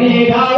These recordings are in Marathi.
নিরায়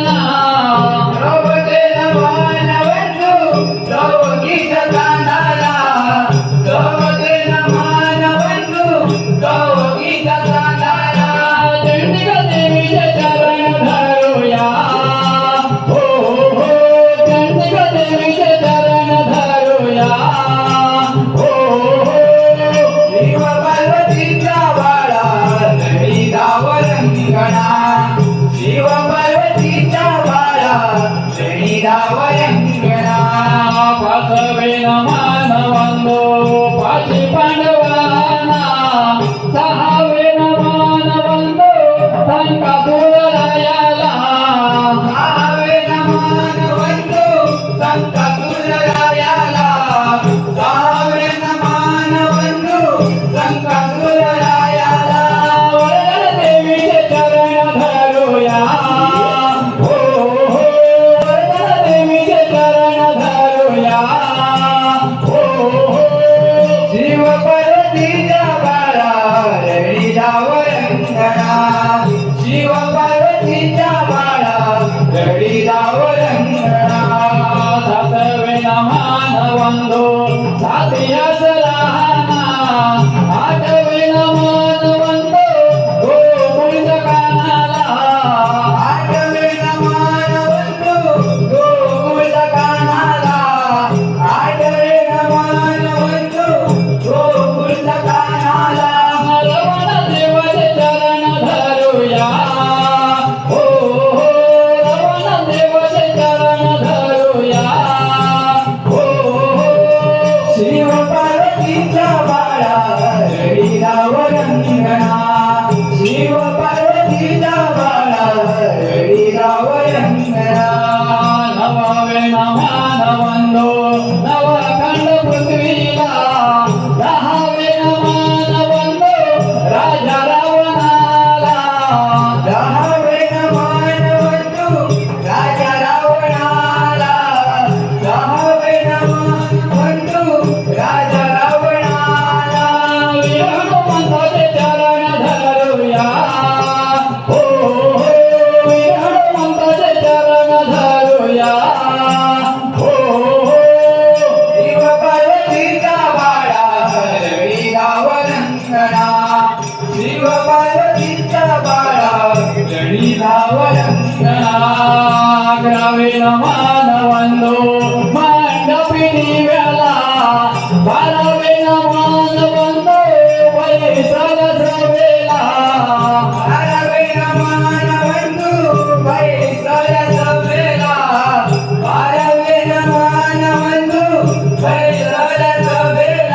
शिव पार्वतीच्या बाळा श्रीरावयंगणा पाचवेन मानवांगो पाचे पांडवाना सहावेन मानवांगो संकासुरायाला सहावेन मानवांगो संकासुरायाला Yeah. गावाया ನವಿನ ಮಾನವನು ಮಂಡಪಿನಿ ವೇಳ ಬರವಿನ ಮಾನವನ್ನು ವಯಸ್ಸಲ ಸವೇಳ ಬರವಿನ ಮಾನವನ್ನು ವಯಸ್ಸಲ ಸವೇಳ ಬರವಿನ ಮಾನವನ್ನು ವಯಸ್ಸಲ ಸವೇಳ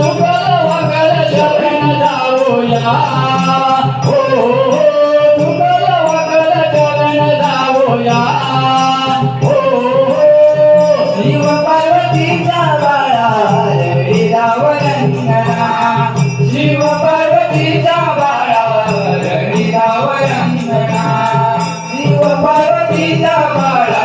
ದುಃಖ ಮಗಳ ಶರಣ ಜಾರುಯ ಓ पार्वतीचा बाळा हरी रावरंगना शिव पार्वतीचा बाळा हरी रावरंगना शिव पार्वतीचा बाळा